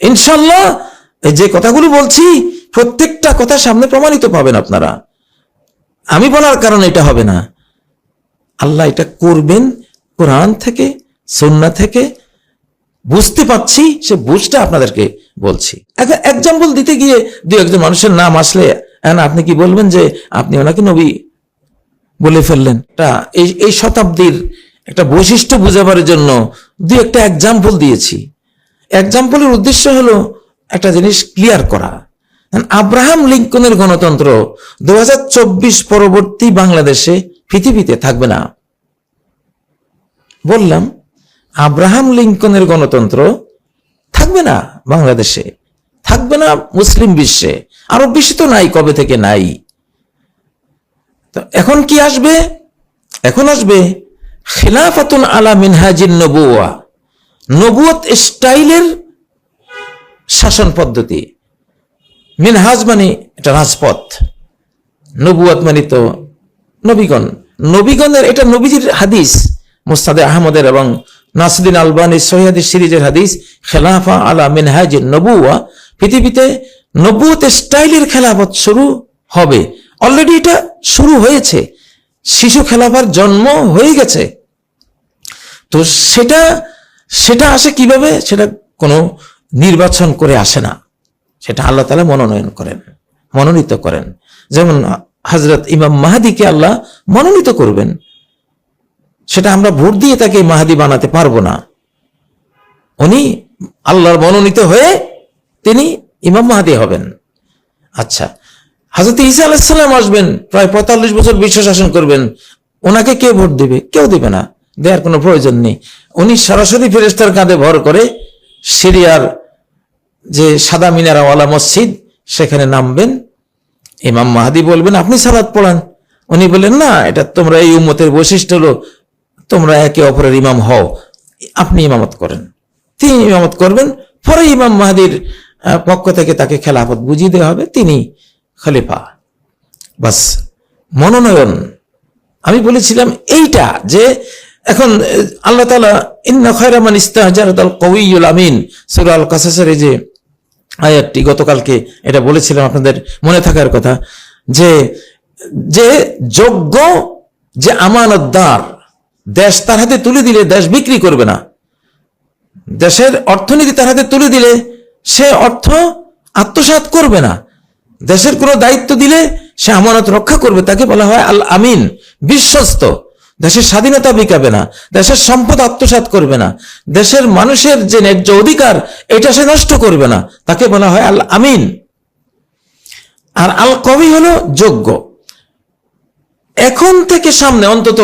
ইনশাল্লাহ এই যে কথাগুলো বলছি, প্রত্যেকটা কথা সামনে প্রমাণিত পাবেন আপনারা। আমি বলার কারণে এটা হবে না। আল্লাহ এটা করবেন কোরআন থেকে, সন্না থেকে। বুঝতে পাচ্ছি সে বুঝতে আপনাদেরকে বলছি। এক্সাম্পল দিতে গিয়ে দু একজন মানুষের নাম আসলে এখন আপনি কি বলবেন যে আপনি ওনাকে নবী বলে ফেললেন? এই শতাব্দীর একটা বৈশিষ্ট্য বুঝাবার জন্য দু একটা এক্সাম্পল দিয়েছি। এক্সাম্পলের উদ্দেশ্য হলো একটা জিনিস ক্লিয়ার করা। আব্রাহাম লিঙ্কনের গণতন্ত্র দু হাজার চব্বিশ পরবর্তী বাংলাদেশে পৃথিবীতে থাকবে না। বললাম আব্রাহাম লিঙ্কনের গণতন্ত্র থাকবে না বাংলাদেশে। থাকবে না মুসলিম বিশ্বে। আরও বিশ্বে তো নাই, কবে থেকে নাই? তো এখন কি আসবে? এখন আসবে খিলাফাতুন আলা মিনহাজিন নবুয়া নবুয়ত স্টাইলের শাসন পদ্ধতি। মিনহাজ মানে এটা রাজপথ। নবুয়াত মানে তো নবীগণ। নবীগণের এটা নবীজির হাদিস, মুস্তাদে আহমদের এবং নাসুদ্দিন আলবানি সহিহাদিস সিরিজের হাদিস, খেলাফা আলা মিনহাজ নবুয়া পৃথিবীতে নবুয়ত স্টাইলের খেলাফত শুরু হবে। অলরেডি এটা শুরু হয়েছে। শিশু খেলাফার জন্ম হয়ে গেছে। তো সেটা সেটা আসে কীভাবে? সেটা কোনো নির্বাচন করে আসে না। সেটা আল্লাহ তালা মনোনয়ন করেন, মনোনীত করেন। যেমন হজরত ইমাম মাহাদিকে আল্লাহ মনোনীত করবেন। সেটা আমরা ভোট দিয়ে তাকে মাহাদি বানাতে পারব না। উনি আল্লাহর মনোনীত হয়ে তিনি ইমাম মাহাদি হবেন। আচ্ছা হাজরত ঈসা আলাহিসাল্লাম আসবেন, প্রায় পঁয়তাল্লিশ বছর বিশ্ব শাসন করবেন। ওনাকে কে ভোট দেবে? কেউ দেবে না। দেওয়ার কোনো প্রয়োজন নেই। উনি সরাসরি ফেরেস্তার কাঁধে ভর করে সিরিয়ার যে সাদা মিনারাওয়ালা মসজিদ, সেখানে নামবেন। ইমাম মাহাদি বলবেন, আপনি সালাদ পড়ান। উনি বললেন, না, এটা তোমরা এই উম্মতের বৈশিষ্ট্য হলো, তোমরা একে অপরের ইমাম হও, আপনি ইমামত করেন। তিনি ইমামত করবেন, পরে ইমাম মাহাদির পক্ষ থেকে তাকে খেলাফত বুঝিয়ে দেওয়া হবে, তিনি খলিফা। বাস, মনোনয়ন। আমি বলেছিলাম এইটা যে এখন আল্লাহ তালা ইন্না খয়রামান ইস্তাহাজারাল কউইউল আমিন। সূরা আল কাসাসের যে আয়াতটি গতকালকে এটা বলেছিলাম আপনাদের মনে থাকার কথা, যে যে যোগ্য, যে আমানতদার, দেশ তার হাতে তুলে দিলে দেশ বিক্রি করবে না। দেশের অর্থনীতি তার হাতে তুলে দিলে সে অর্থ আত্মসাৎ করবে না। দেশের কোনো দায়িত্ব দিলে সে আমানত রক্ষা করবে, তাকে বলা হয় আল আমিন বিশ্বস্ত। দেশের স্বাধীনতা বিকাবে না, দেশের সম্পদ আত্মসাৎ করবে না, দেশের মানুষের যে ন্যায্য অধিকার, এটা সে নষ্ট করবে না, তাকে বলা হয় আল আমিন। আর আল কবি হলো যোগ্য। এখন থেকে সামনে, অন্তত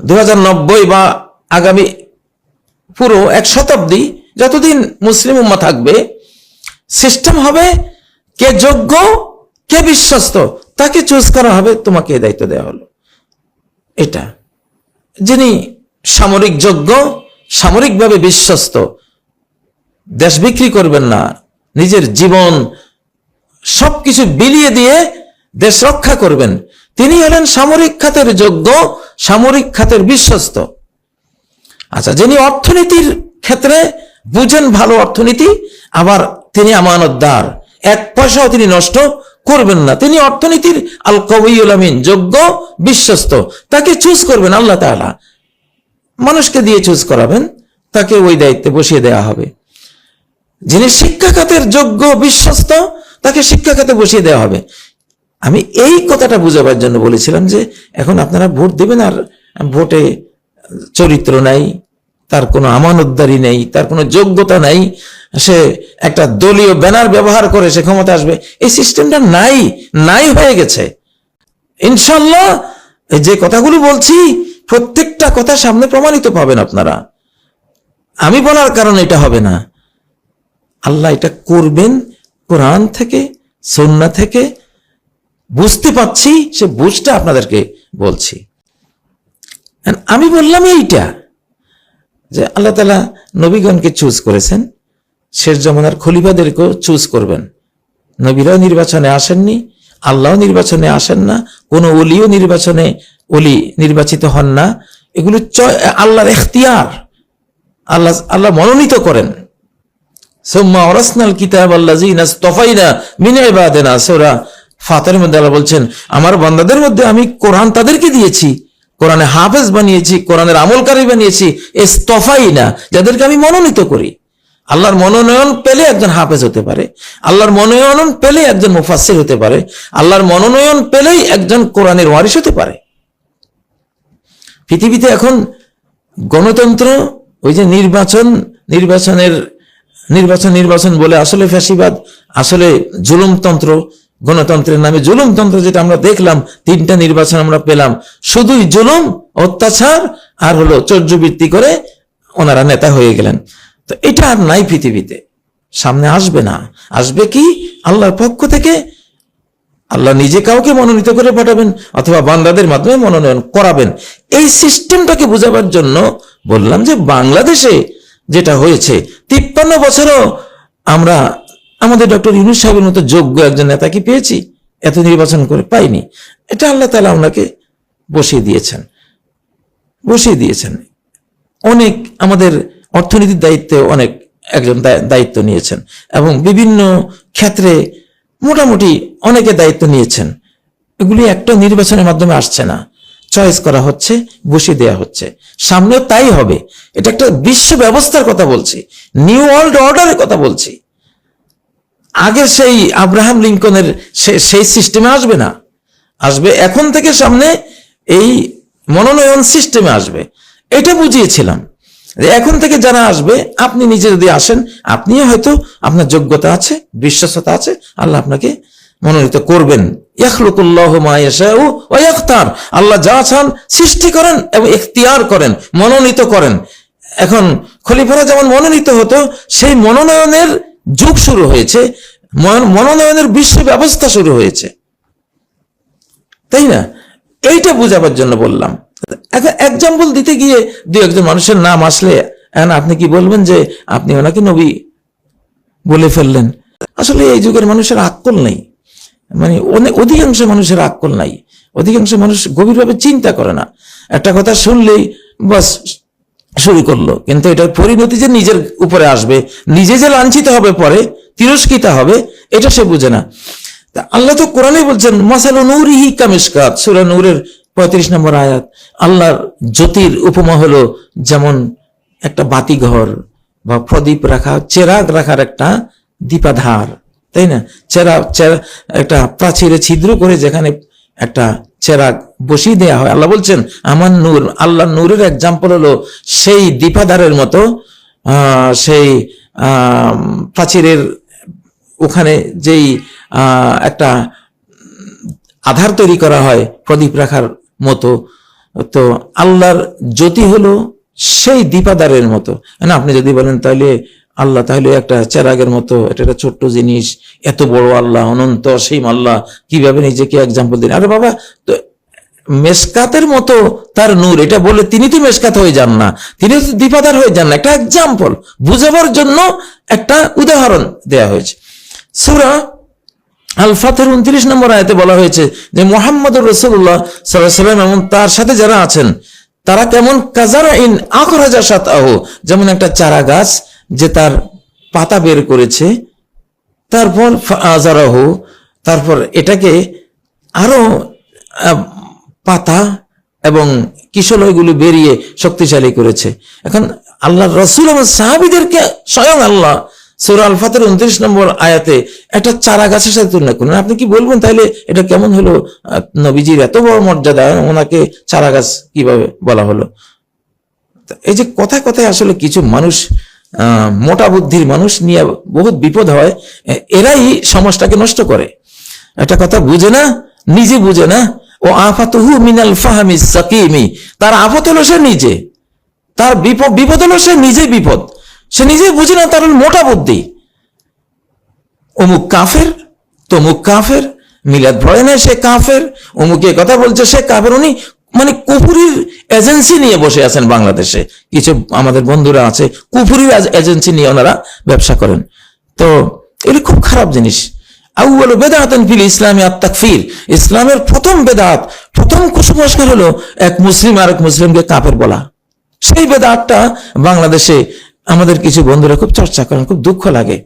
দু হাজার নব্বই বা আগামী পুরো এক শতাব্দী যতদিন মুসলিম উম্মা থাকবে, সিস্টেম হবে কে যোগ্য, কে বিশ্বস্ত, তাকে চুজ করা হবে, তোমাকে দায়িত্ব দেওয়া হলো। এটা। যিনি সামরিক যোগ্য, সামরিকভাবে বিশ্বস্ত, দেশ বিক্রি করবেন না, নিজের জীবন সবকিছু বিলিয়ে দিয়ে দেশ রক্ষা করবেন, তিনি হলেন সামরিক খাতের যোগ্য, সামরিক খাতের বিশ্বস্ত। আচ্ছা যিনি অর্থনীতির ক্ষেত্রে বুঝেন ভালো অর্থনীতি, আবার তিনি আমানতদার, এক পয়সাও তিনি নষ্ট করবেন না। তিনি অর্থনীতির আল কবিউল আমিন, যোগ্য, বিশ্বস্ত। তাকে চুজ করবেন আল্লাহ তাআলা। মানুষকে দিয়ে চুজ করাবেন, তাকে ওই দায়িত্বে বসিয়ে দেওয়া হবে। যিনি শিক্ষা খাতের যোগ্য, বিশ্বস্ত, তাকে শিক্ষা খাতে বসিয়ে দেওয়া হবে। আমি এই কথাটা বুঝাবার জন্য বলেছিলাম যে, এখন আপনারা ভোট দেবেন আর ভোটে চরিত্র নাই তার কোনো আমানতদারি নেই, তার কোনো যোগ্যতা নাই। সে একটা দলীয় ব্যানার ব্যবহার করে সে ক্ষমতা আসবে। এই সিস্টেমটা নাই নাই হয়ে গেছে। ইনশাল্লাহ এই যে কথাগুলো বলছি, প্রত্যেকটা কথা সামনে প্রমাণিত পাবেন আপনারা। আমি বলার কারণে এটা হবে না। আল্লাহ এটা করবেন কোরআন থেকে, সন্না থেকে। বুঝতে পাচ্ছি সে বুঝটা আপনাদেরকে বলছি। আমি বললাম এইটা। যে আল্লাহ তালা নবীগণকে চুজ করেছেন, শেষ জমানার খলিফাদেরকেও চুজ করবেন। নবীরাও নির্বাচনে আসেননি আল্লাহ নির্বাচনে আসেন না, কোনো অলিও নির্বাচনে অলি নির্বাচিত হন না। এগুলো আল্লাহর এখতিয়ার। আল্লাহ আল্লাহ মনোনীত করেন। সুম্মা ওরাসনাল কিতাব আল্লাযিনা ইসতাফাইনা মিন ইবাদিনা। সূরা ফাতির মধ্যে আল্লাহ বলছেন, আমার বান্দাদের মধ্যে আমি কোরআন তাদেরকে দিয়েছি। কোরআনে হাফেজ বানিয়েছি, কোরআনের আমলকারী বানিয়েছি এস্তফাই না, যাদেরকে আমি মনোনীত করি। আল্লাহর মনোনয়ন পেলে একজন হাফেজ হতে পারে, আল্লাহর মনোনয়ন পেলে একজন মুফাসসির হতে পারে, আল্লাহর মনোনয়ন পেলেই একজন কোরআনের ওয়ারিশ হতে পারে। পৃথিবীতে এখন গণতন্ত্র, ওই যে নির্বাচন, নির্বাচনের, নির্বাচন নির্বাচন বলে আসলে ফ্যাসিবাদ, আসলে জুলুমতন্ত্র গণতন্ত্রের নামে জুলুমতন্ত্র যেটা আমরা দেখলাম, তিনটা নির্বাচন আমরা পেলাম। শুধুই জুলুম, অত্যাচার আর হলো চর্যবৃত্তি করে ওনারা নেতা হয়ে গেলেন। তো এটা আর নাই পৃথিবীতে। সামনে আসবে না। আসবে কি? আল্লাহর পক্ষ থেকে আল্লাহ নিজে কাউকে মনোনীত করে পাঠাবেন অথবা বান্দাদের মাধ্যমে মনোনয়ন করাবেন। এই সিস্টেমটাকে বোঝাবার জন্য বললাম যে বাংলাদেশে যেটা হয়েছে, তিপ্পান্ন বছরও আমরা আমাদের ডক্টর ইউনুস সাহেবের মতো যোগ্য একজন নেতাকে পেয়েছি? এত নির্বাচন করে পাইনি। এটা আল্লাহ তালা ওনাকে বসিয়ে দিয়েছেন। বসিয়ে দিয়েছেন। অনেক আমাদের অর্থনীতির দায়িত্বে অনেক একজন দায়- দায়িত্ব নিয়েছেন এবং বিভিন্ন ক্ষেত্রে মোটামুটি অনেকে দায়িত্ব নিয়েছেন। এগুলি একটা নির্বাচনের মাধ্যমে আসছে না। চয়েস করা হচ্ছে, বসিয়ে দেওয়া হচ্ছে। সামনেও তাই হবে। এটা একটা বিশ্ব ব্যবস্থার কথা বলছি। নিউ ওয়ার্ল্ড অর্ডারের কথা বলছি। আগের সেই আব্রাহাম লিঙ্কনের সেই সিস্টেমে আসবে না। আসবে এখন থেকে সামনে এই মনোনয়ন সিস্টেমে আসবে। এটা বুঝিয়েছিলাম। এখন থেকে যারা আসবে, আপনি নিজে যদি আসেন, আপনিও হয়তো আপনার যোগ্যতা আছে, বিশ্বস্ততা আছে, আল্লাহ আপনাকে মনোনীত করবেন। ইয়াখলুকুল্লাহ আল্লাহ যা চান সৃষ্টি করেন এবং ইখতিয়ার করেন, মনোনীত করেন। এখন খলিফারা যেমন মনোনীত হতো, সেই মনোনয়নের যুগ শুরু হয়েছে, মন- মনোনয়নের বিশ্ব ব্যবস্থা শুরু হয়েছে। তাই না? এইটা বোঝাবার জন্য বললাম। এক্সাম্পল দিতে গিয়ে দু একজন মানুষের নাম আসলে আপনি কি বলবেন যে আপনি ওনাকে নবী বলে ফেললেন? আসলে এই যুগের মানুষের আক্কল নেই। মানে অনেক অধিকাংশ মানুষের আকল নাই। অধিকাংশ মানুষ গভীরভাবে চিন্তা করে না। একটা কথা শুনলেই বাস শুরু করল। কিন্তু এটার পরিণতি যে নিজের উপরে আসবে, নিজে যে লাঞ্ছিত হবে পরে, তিরস্কৃত হবে, এটা সে বুঝে না। আল্লাহ তো কোরআনে বলছেন, মাসাল নূরিহি কামিসকাত সূরা নূরের পঁয়ত্রিশ নম্বর আয়াত। আল্লাহর জ্যোতির উপমা হলো যেমন একটা বাতিঘর বা প্রদীপ রাখা, চেরাগ রাখার একটা দীপাধার, তাই না? চেরা চেরা একটা প্রাচীরে ছিদ্র করে যেখানে একটা চেরাগ বসিয়ে দেয়া হয়। আল্লাহ বলছেন, আমার নূর, আল্লাহ নূরের এক্সাম্পল হলো সেই দীপাধারের মতো সেই প্রাচীরের ওখানে যেই একটা আধার তৈরি করা হয় প্রদীপ রাখার মতো। তো আল্লাহর জ্যোতি হলো সেই দীপাদারের মতো। না, আপনি যদি বলেন তাহলে আল্লাহ তাহলে একটা চেরাগের মতো, এটা একটা ছোট্ট জিনিস, এত বড় আল্লাহ, অনন্ত অসীম আল্লাহ, কীভাবে নিজেকে এক্সাম্পল দিন আরে বাবা, তো মেসকাতের মতো তার নূর, এটা বলে তিনি তো মেসকাত হয়ে যান না, তিনি তো দীপাদার হয়ে যান না। একটা এক্সাম্পল বুঝাবার জন্য একটা উদাহরণ দেয়া হয়েছে। সুরা আল ফাতের উনত্রিশ নম্বর আয়তে বলা হয়েছে যে মোহাম্মদ রসুল্লাহ সাল্লাম এবং তার সাথে যারা আছেন, তারা কেমন কাজারা ইন আখরাজা সাত আহ যেমন একটা চারা গাছ যে তার পাতা বের করেছে, তারপর আজারাহ তারপর এটাকে আরও পাতা এবং কিশলয়গুলো বেরিয়ে শক্তিশালী করেছে। এখন আল্লাহ রসুল এবং সাহাবিদেরকে স্বয়ং আল্লাহ সৌর আল ফাতের উনত্রিশ নম্বর আয়াতে একটা চারা গাছের সাথে তুলনা করলেন আপনি কি বলবেন তাহলে এটা কেমন হলো? নবীজির এত বড় মর্যাদা, ওনাকে চারা গাছ কীভাবে বলা হলো? এই যে কথায় কথায় আসলে কিছু মানুষ মোটা বুদ্ধির মানুষ নিয়ে বহুত বিপদ হয় এরাই সমাজটাকে নষ্ট করে। একটা কথা বুঝে না, নিজে বুঝে না, ও আফাতুহু মিনাল ফাহামি সাকিমি, তার আফত হলো সে নিজে। তার বিপদ বিপদ হলো সে নিজে বিপদ। সে নিজে বুঝে না তার মোটা বুদ্ধি। অমুক কাফের, তমুক কাফের, মিলাদ ভয় না সে কাফের, অমুক কথা বলছে সে কাফের, উনি মানে কুফুরির এজেন্সি নিয়ে বসে আছেন বাংলাদেশে। কিছু আমাদের বন্ধুরা আছে, কুফুরির এজেন্সি নিয়ে ওনারা ব্যবসা করেন। তো এগুলি খুব খারাপ জিনিস। আউ্বাল বেদাহাতেন ফিল ইসলামী আত্মাকফির ইসলামের প্রথম বেদাত প্রথম কুসংস্কার হলো এক মুসলিম আর এক মুসলিমকে কাফের বলা। সেই বেদাতটা বাংলাদেশে আমাদের কিছু বন্ধুরা খুব চর্চা করেন, খুব দুঃখ লাগে।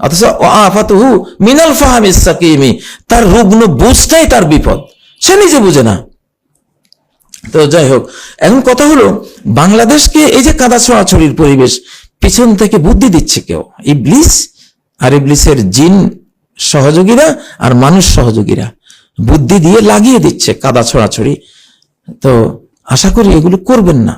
অথচ আফাতুহু মিনাল ফাহামিস তার রুগ্ন বুঝটাই তার বিপদ। সে নিজে বুঝে না। তো যাই হোক, এখন কথা হলো, বাংলাদেশকে এই যে কাদা ছড়াছড়ির পরিবেশ, পিছন থেকে বুদ্ধি দিচ্ছে কেউ? ইবলিস আর ইবলিসের জিন সহযোগীরা আর মানুষ সহযোগীরা বুদ্ধি দিয়ে লাগিয়ে দিচ্ছে কাদা ছড়াছড়ি তো আশা করি এগুলো করবেন না।